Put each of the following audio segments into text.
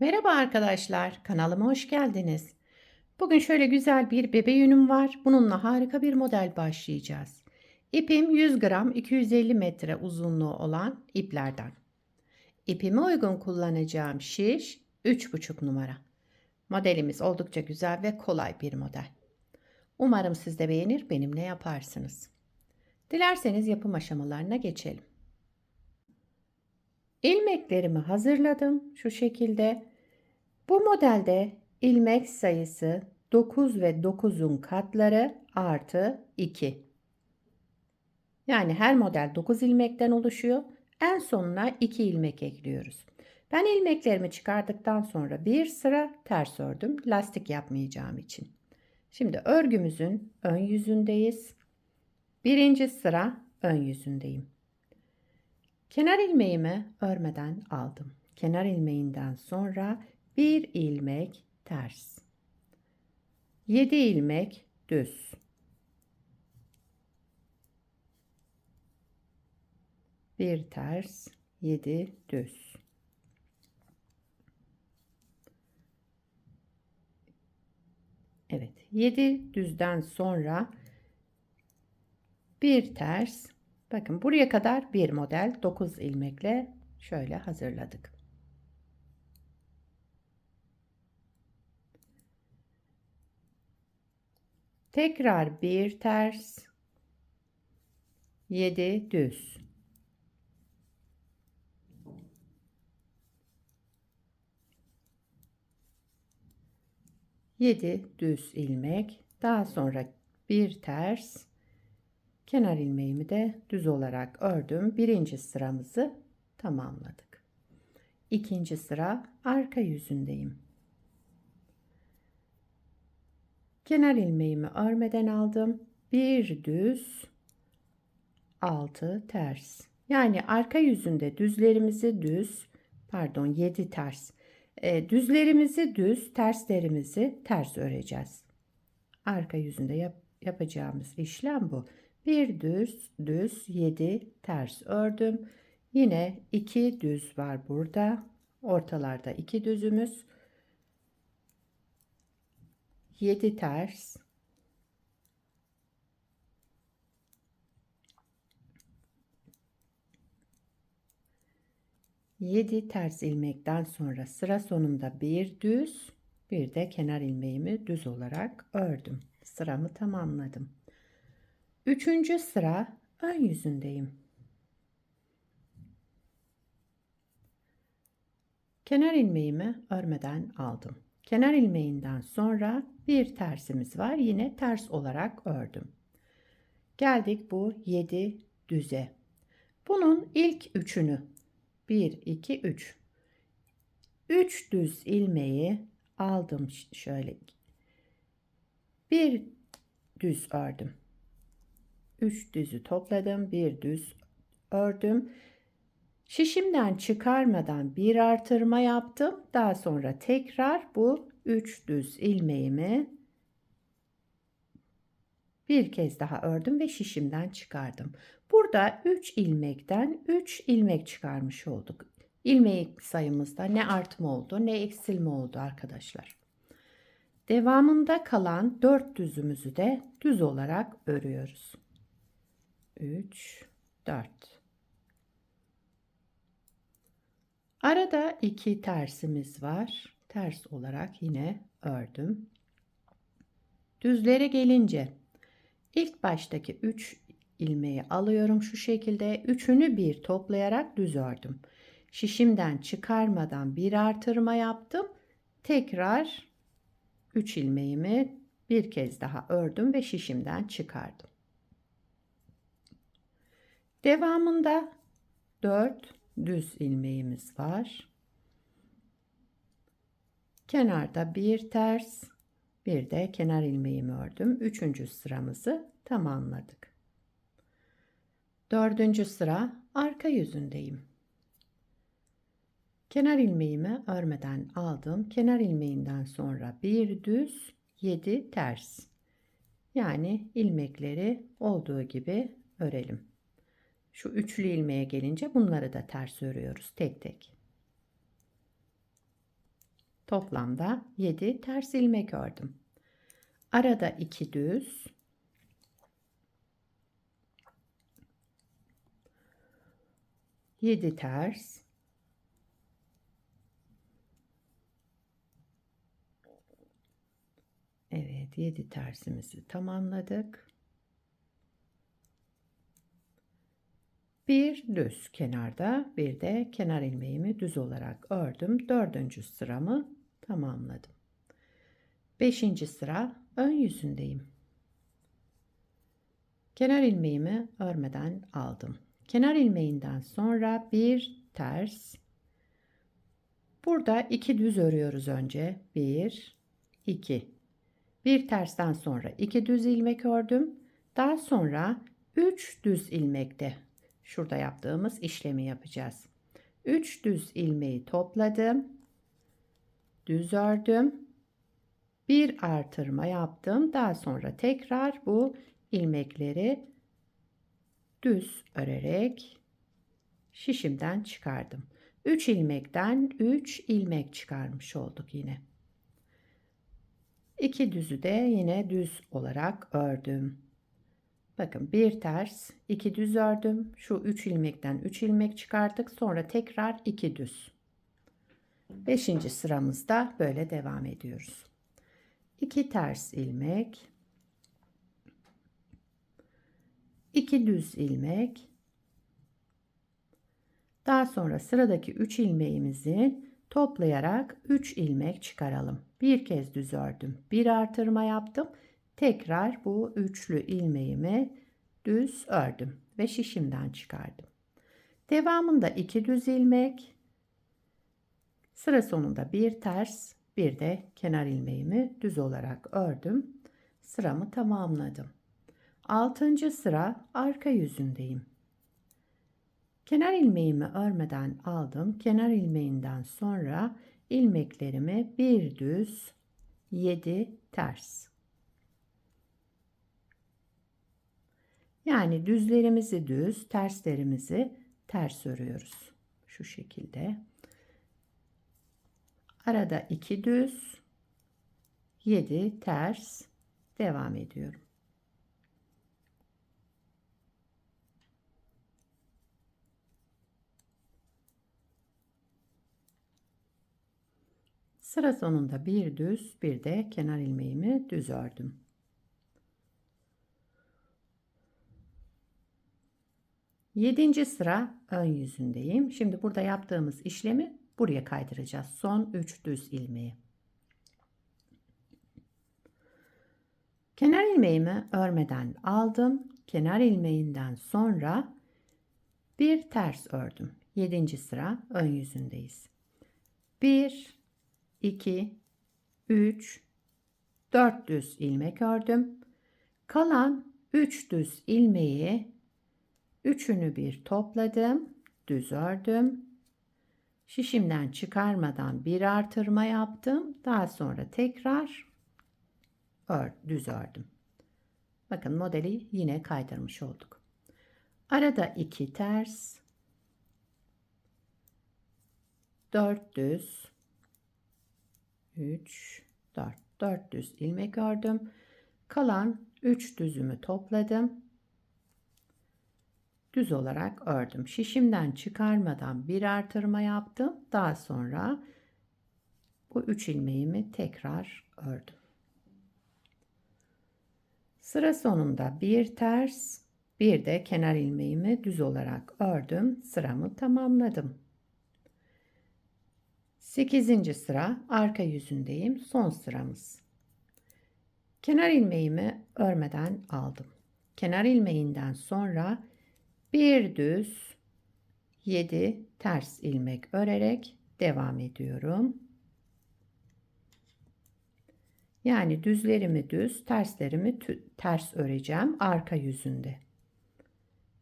Merhaba arkadaşlar, kanalıma hoş geldiniz. Bugün şöyle güzel bir bebe yünüm var. Bununla harika bir model başlayacağız. İpim 100 gram 250 metre uzunluğu olan iplerden. İpime uygun kullanacağım şiş 3,5 numara. Modelimiz oldukça güzel ve kolay bir model. Umarım siz de beğenir benimle yaparsınız. Dilerseniz yapım aşamalarına geçelim. İlmeklerimi hazırladım şu şekilde. Bu modelde ilmek sayısı 9 ve 9'un katları artı 2. Yani her model 9 ilmekten oluşuyor. En sonuna 2 ilmek ekliyoruz. Ben ilmeklerimi çıkardıktan sonra bir sıra ters ördüm. Lastik yapmayacağım için. Şimdi örgümüzün ön yüzündeyiz. Birinci sıra ön yüzündeyim. Kenar ilmeğimi örmeden aldım. Kenar ilmeğinden sonra bir ilmek ters. 7 ilmek düz. Bir ters, 7 düz. Evet, 7 düzden sonra bir ters, Bakın buraya kadar bir model 9 ilmekle şöyle hazırladık. Tekrar bir ters 7 düz. Yedi düz ilmek daha sonra bir ters Kenar ilmeğimi de düz olarak ördüm. Birinci sıramızı tamamladık. İkinci sıra arka yüzündeyim. Kenar ilmeğimi örmeden aldım. Bir düz, altı ters. Yani arka yüzünde düzlerimizi düz, pardon 7 ters. E, düzlerimizi düz, terslerimizi ters öreceğiz. Arka yüzünde yap, yapacağımız işlem bu. Bir düz, düz, 7 ters ördüm. Yine 2 düz var burada. Ortalarda 2 düzümüz. 7 ters. Yedi ters ilmekten sonra sıra sonunda bir düz bir de kenar ilmeğimi düz olarak ördüm. Sıramı tamamladım. Üçüncü sıra ön yüzündeyim. Kenar ilmeğimi örmeden aldım. Kenar ilmeğinden sonra bir tersimiz var. Yine ters olarak ördüm. Geldik bu 7 düze. Bunun ilk üçünü 1 2 3 3 düz ilmeği aldım şöyle. Bir düz ördüm. 3 düzü topladım. Bir düz ördüm. Şişimden çıkarmadan bir artırma yaptım. Daha sonra tekrar bu 3 düz ilmeğimi bir kez daha ördüm ve şişimden çıkardım. Burada 3 ilmekten 3 ilmek çıkarmış olduk. İlmek sayımızda ne artma oldu ne eksilme oldu arkadaşlar. Devamında kalan 4 düzümüzü de düz olarak örüyoruz. 3, 4. Arada iki tersimiz var. Ters olarak yine ördüm. Düzlere gelince ilk baştaki 3 ilmeği alıyorum şu şekilde. Üçünü bir toplayarak düz ördüm. Şişimden çıkarmadan bir artırma yaptım. Tekrar 3 ilmeğimi bir kez daha ördüm ve şişimden çıkardım. Devamında 4 düz ilmeğimiz var. Kenarda bir ters, bir de kenar ilmeğimi ördüm. Üçüncü sıramızı tamamladık. Dördüncü sıra arka yüzündeyim. Kenar ilmeğimi örmeden aldım. Kenar ilmeğinden sonra bir düz, 7 ters. Yani ilmekleri olduğu gibi örelim. Şu üçlü ilmeğe gelince bunları da ters örüyoruz tek tek. Toplamda 7 ters ilmek ördüm. Arada 2 düz. Yedi ters. Evet, 7 tersimizi tamamladık. Bir düz kenarda, bir de kenar ilmeğimi düz olarak ördüm. Dördüncü sıramı tamamladım. Beşinci sıra ön yüzündeyim. Kenar ilmeğimi örmeden aldım. Kenar ilmeğinden sonra bir ters. Burada iki düz örüyoruz önce. Bir, iki. Bir tersten sonra iki düz ilmek ördüm. Daha sonra üç düz ilmekte şurada yaptığımız işlemi yapacağız. Üç düz ilmeği topladım. Düz ördüm. Bir artırma yaptım. Daha sonra tekrar bu ilmekleri düz örerek şişimden çıkardım. 3 ilmekten 3 ilmek çıkarmış olduk yine. İki düzü de yine düz olarak ördüm. Bakın bir ters, iki düz ördüm. Şu 3 ilmekten 3 ilmek çıkardık. Sonra tekrar 2 düz. Beşinci sıramızda böyle devam ediyoruz. 2 ters ilmek, 2 düz ilmek. Daha sonra sıradaki 3 ilmeğimizi toplayarak 3 ilmek çıkaralım. Bir kez düz ördüm. Bir artırma yaptım. Tekrar bu üçlü ilmeğimi düz ördüm ve şişimden çıkardım. Devamında 2 düz ilmek. Sıra sonunda bir ters, bir de kenar ilmeğimi düz olarak ördüm. Sıramı tamamladım. 6. sıra arka yüzündeyim. Kenar ilmeğimi örmeden aldım. Kenar ilmeğinden sonra ilmeklerimi bir düz 7 ters. Yani düzlerimizi düz, terslerimizi ters örüyoruz. Şu şekilde. Arada 2 düz, 7 ters devam ediyorum. Sıra sonunda bir düz bir de kenar ilmeğimi düz ördüm. Yedinci sıra ön yüzündeyim. Şimdi burada yaptığımız işlemi buraya kaydıracağız. Son 3 düz ilmeği. Kenar ilmeğimi örmeden aldım. Kenar ilmeğinden sonra bir ters ördüm. Yedinci sıra ön yüzündeyiz. 1 2, 3, 4 düz ilmek ördüm. Kalan 3 düz ilmeği üçünü bir topladım. Düz ördüm. Şişimden çıkarmadan bir artırma yaptım. Daha sonra tekrar ör, düz ördüm. Bakın modeli yine kaydırmış olduk. Arada iki ters, dört düz, 3, 4. 4 düz ilmek ördüm. Kalan 3 düzümü topladım. Düz olarak ördüm. Şişimden çıkarmadan bir artırma yaptım. Daha sonra bu 3 ilmeğimi tekrar ördüm. Sıra sonunda bir ters, bir de kenar ilmeğimi düz olarak ördüm. Sıramı tamamladım. 8. sıra arka yüzündeyim. Son sıramız. Kenar ilmeğimi örmeden aldım. Kenar ilmeğinden sonra bir düz 7 ters ilmek örerek devam ediyorum. Yani düzlerimi düz, terslerimi ters öreceğim arka yüzünde.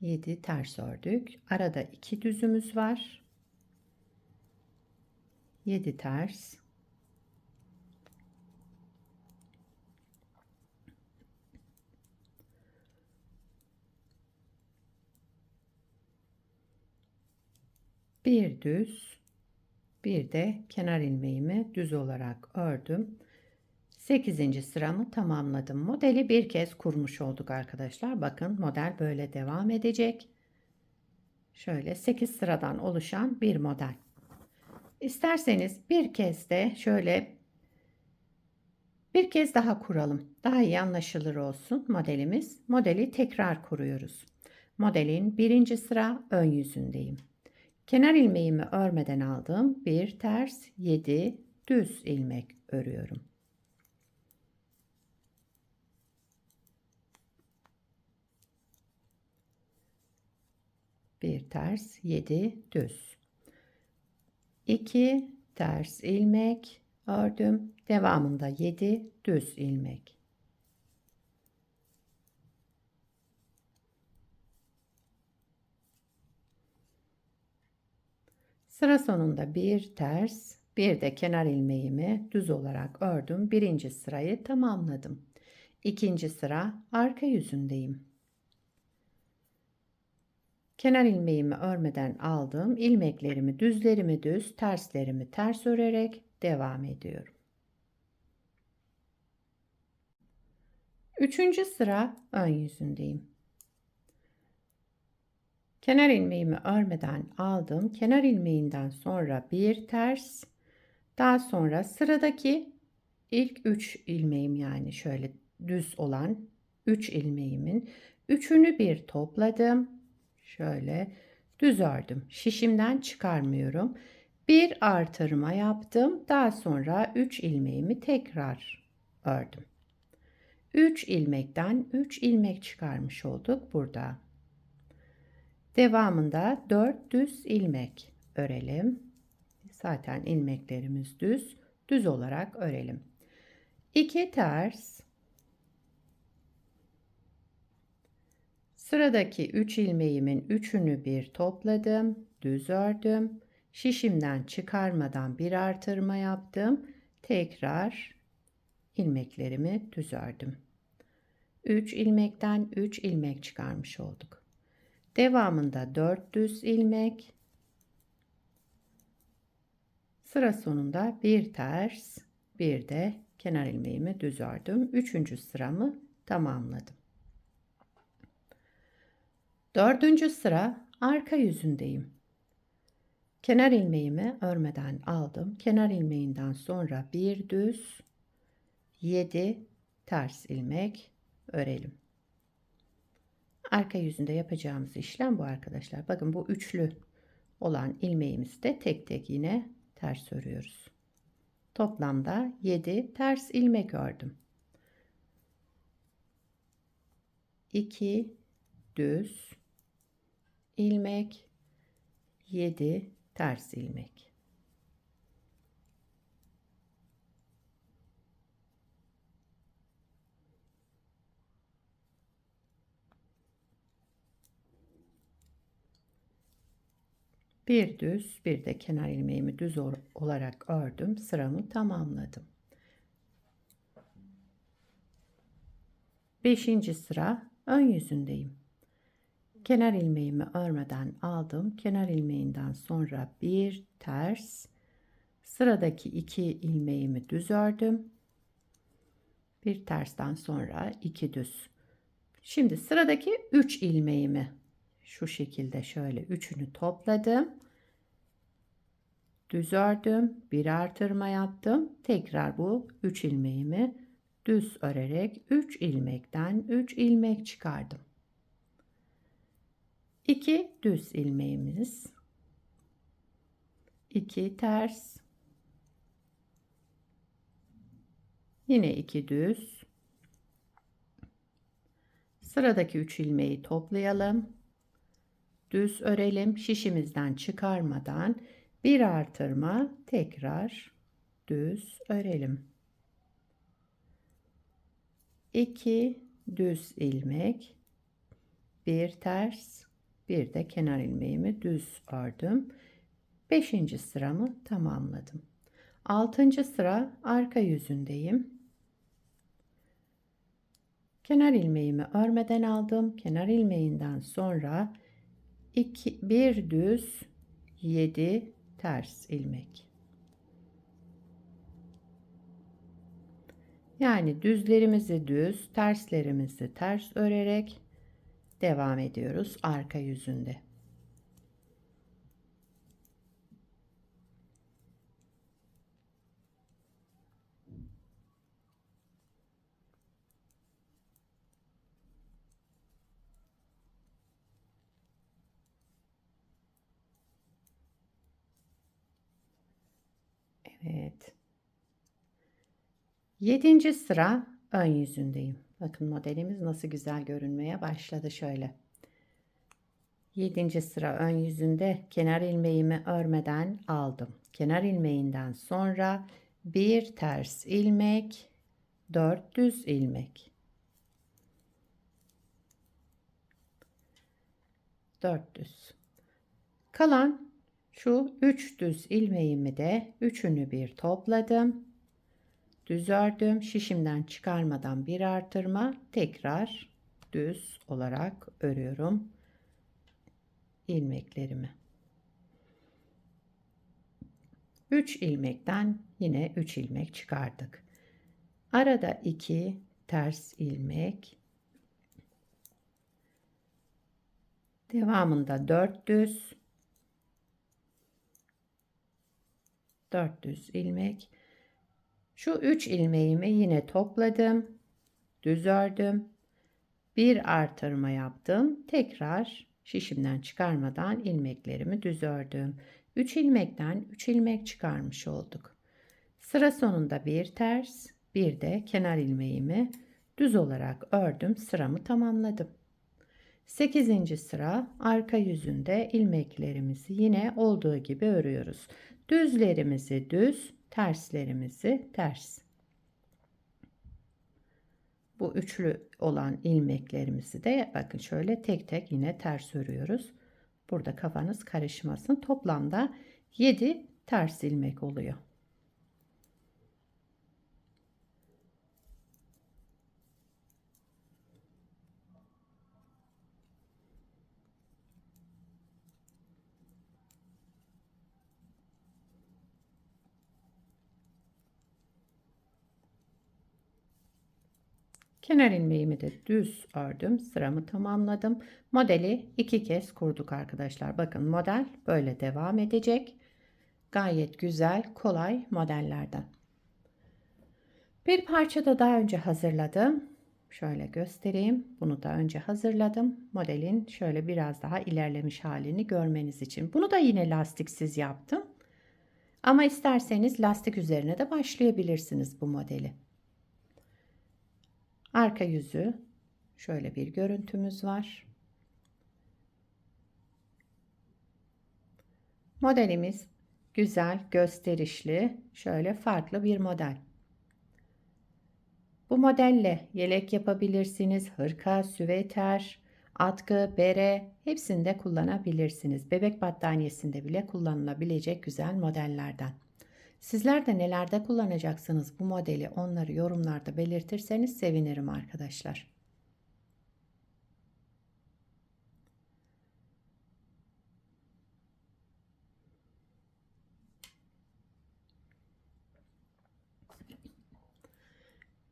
7 ters ördük. Arada 2 düzümüz var. 7 ters bir düz Bir de kenar ilmeğimi düz olarak ördüm. 8. sıramı tamamladım. Modeli bir kez kurmuş olduk arkadaşlar. Bakın model böyle devam edecek. Şöyle 8 sıradan oluşan bir model. İsterseniz bir kez de şöyle bir kez daha kuralım. Daha iyi anlaşılır olsun modelimiz. Modeli tekrar kuruyoruz. Modelin birinci sıra ön yüzündeyim. Kenar ilmeğimi örmeden aldım. Bir ters 7 düz ilmek örüyorum. Bir ters 7 düz. 2 ters ilmek ördüm. Devamında 7 düz ilmek. Sıra sonunda bir ters, bir de kenar ilmeğimi düz olarak ördüm. Birinci sırayı tamamladım. İkinci sıra arka yüzündeyim. Kenar ilmeğimi örmeden aldım. ilmeklerimi düzlerimi düz, terslerimi ters örerek devam ediyorum. Üçüncü sıra ön yüzündeyim. Kenar ilmeğimi örmeden aldım. Kenar ilmeğinden sonra bir ters. Daha sonra sıradaki ilk 3 ilmeğim yani şöyle düz olan 3 ilmeğimin üçünü bir topladım. Şöyle düz ördüm. Şişimden çıkarmıyorum. Bir artırma yaptım. Daha sonra 3 ilmeğimi tekrar ördüm. 3 ilmekten 3 ilmek çıkarmış olduk burada. Devamında 4 düz ilmek örelim. Zaten ilmeklerimiz düz. Düz olarak örelim. 2 ters. Sıradaki 3 ilmeğimin üçünü bir topladım. Düz ördüm. Şişimden çıkarmadan bir artırma yaptım. Tekrar ilmeklerimi düz ördüm. 3 ilmekten 3 ilmek çıkarmış olduk. Devamında 4 düz ilmek. Sıra sonunda bir ters, bir de kenar ilmeğimi düz ördüm. Üçüncü sıramı tamamladım. Dördüncü sıra arka yüzündeyim. Kenar ilmeğimi örmeden aldım. Kenar ilmeğinden sonra bir düz, 7 ters ilmek örelim. Arka yüzünde yapacağımız işlem bu arkadaşlar. Bakın bu üçlü olan ilmeğimizde tek tek yine ters örüyoruz. Toplamda 7 ters ilmek ördüm. 2 düz ilmek 7 ters ilmek bir düz bir de kenar ilmeğimi düz olarak ördüm. Sıramı tamamladım. Beşinci sıra ön yüzündeyim. Kenar ilmeğimi örmeden aldım. Kenar ilmeğinden sonra bir ters sıradaki iki ilmeğimi düz ördüm. Bir tersten sonra iki düz. Şimdi sıradaki üç ilmeğimi şu şekilde şöyle üçünü topladım. Düz ördüm. Bir artırma yaptım. Tekrar bu 3 ilmeğimi düz örerek 3 ilmekten 3 ilmek çıkardım. 2 düz ilmeğimiz. 2 ters. Yine 2 düz. Sıradaki 3 ilmeği toplayalım düz örelim. Şişimizden çıkarmadan bir artırma tekrar düz örelim. 2 düz ilmek, bir ters, bir de kenar ilmeğimi düz ördüm. 5. sıramı tamamladım. 6. sıra arka yüzündeyim. Kenar ilmeğimi örmeden aldım. Kenar ilmeğinden sonra 2 1 düz 7 ters ilmek. Yani düzlerimizi düz, terslerimizi ters örerek devam ediyoruz arka yüzünde. 7. sıra ön yüzündeyim. Bakın modelimiz nasıl güzel görünmeye başladı şöyle. 7. sıra ön yüzünde kenar ilmeğimi örmeden aldım. Kenar ilmeğinden sonra bir ters ilmek, 4 düz ilmek. 4 düz. Kalan şu 3 düz ilmeğimi de üçünü bir topladım. Düz ördüm. Şişimden çıkarmadan bir artırma. Tekrar düz olarak örüyorum ilmeklerimi. 3 ilmekten yine 3 ilmek çıkardık. Arada 2 ters ilmek. Devamında 4 düz 400 ilmek. Şu 3 ilmeğimi yine topladım. Düz ördüm. Bir artırma yaptım. Tekrar şişimden çıkarmadan ilmeklerimi düz ördüm. 3 ilmekten 3 ilmek çıkarmış olduk. Sıra sonunda bir ters, bir de kenar ilmeğimi düz olarak ördüm. Sıramı tamamladım. 8. sıra arka yüzünde ilmeklerimizi yine olduğu gibi örüyoruz. Düzlerimizi düz, terslerimizi ters. Bu üçlü olan ilmeklerimizi de bakın şöyle tek tek yine ters örüyoruz. Burada kafanız karışmasın. Toplamda 7 ters ilmek oluyor. Kenar ilmeğimi de düz ördüm. Sıramı tamamladım. Modeli iki kez kurduk arkadaşlar. Bakın model böyle devam edecek. Gayet güzel, kolay modellerden. Bir parça da daha önce hazırladım. Şöyle göstereyim. Bunu da önce hazırladım. Modelin şöyle biraz daha ilerlemiş halini görmeniz için. Bunu da yine lastiksiz yaptım. Ama isterseniz lastik üzerine de başlayabilirsiniz bu modeli. Arka yüzü şöyle bir görüntümüz var. Modelimiz güzel, gösterişli, şöyle farklı bir model. Bu modelle yelek yapabilirsiniz, hırka, süveter, atkı, bere hepsinde kullanabilirsiniz. Bebek battaniyesinde bile kullanılabilecek güzel modellerden. Sizler de nelerde kullanacaksınız bu modeli onları yorumlarda belirtirseniz sevinirim arkadaşlar.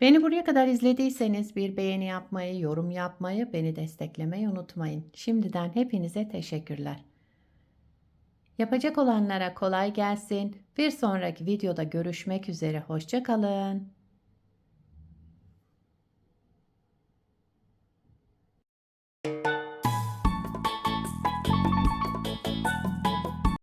Beni buraya kadar izlediyseniz bir beğeni yapmayı, yorum yapmayı, beni desteklemeyi unutmayın. Şimdiden hepinize teşekkürler. Yapacak olanlara kolay gelsin. Bir sonraki videoda görüşmek üzere. Hoşçakalın.